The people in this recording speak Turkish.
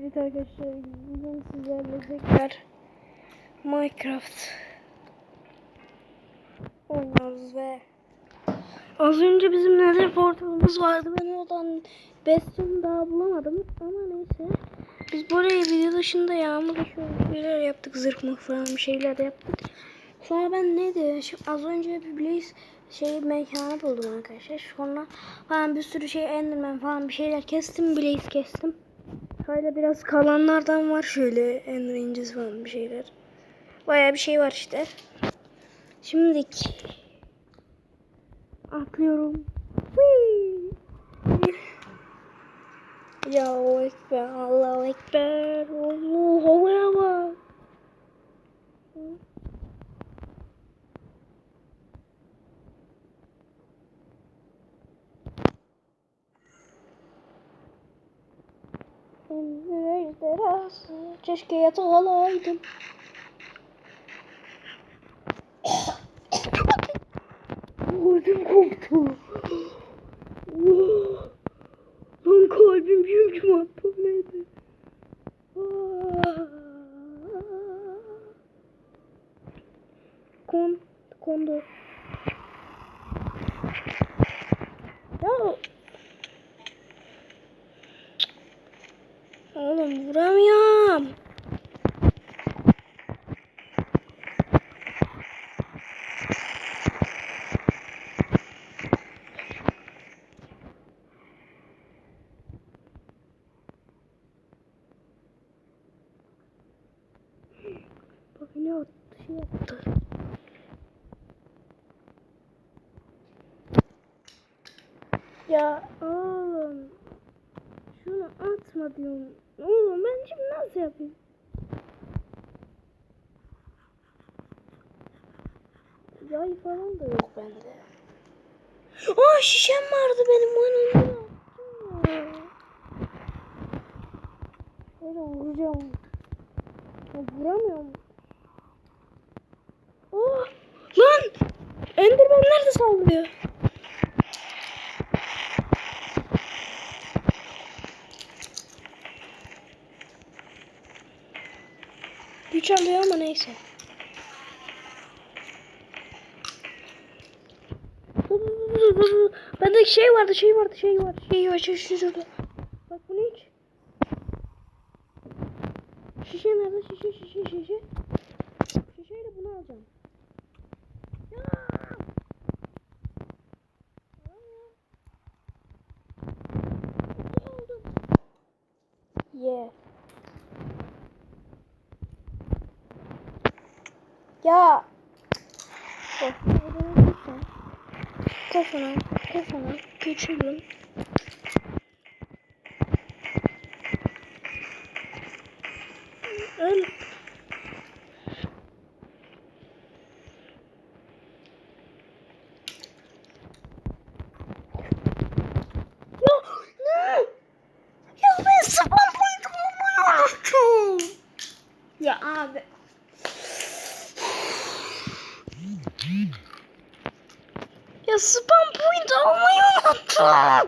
Evet arkadaşlar bugün sizlerle tekrar Minecraft oynuyoruz ve az önce bizim nether portalımız vardı. Ben oradan bestim daha bulamadım ama neyse. Biz buraya video dışında yağmur şeyler yaptık zırhmak falan bir şeyler yaptık. Sonra ben neydi şu az önce bir blaze şey mekanı buldum arkadaşlar. Sonra falan bir sürü şey enderman falan bir şeyler kestim blaze kestim Hala biraz kalanlardan var şöyle Ender Angels falan bir şeyler. Baya bir şey var işte. Şimdilik atlıyorum. Ya Ekber, Allahu Ekber, Allahu Ekber. Emre ejderhası, keşke yatak alaydım. Ödüm koptu. Lan kalbim yum yum attı neydi? Kon, kondu. Ya Oğlum vuramıyorum. Ne attı şey. Ya oğlum. Şunu atma diyorum. Oğlum ben şimdi nasıl yapayım? Yay falan da yok bende. Aa şişem vardı benim ya. Böyle vuracağım. Ya vuramıyorum. Oh lan! Endermanler de saldırıyor. Güç alıyor ama neyse. Bende şey vardı, şey vardı, şey vardı, şey var, şey şurada. Bak bunu hiç. Şişe nerede? Şişe, şişe, şişe. Şişeyle bunu alacağım. Ya! Ya. Kafana, kafana geçelim. Öyle. Ya ne? Ya ben spam point olmayı unuttum. Ya abi. Ya spam point almayı unuttum.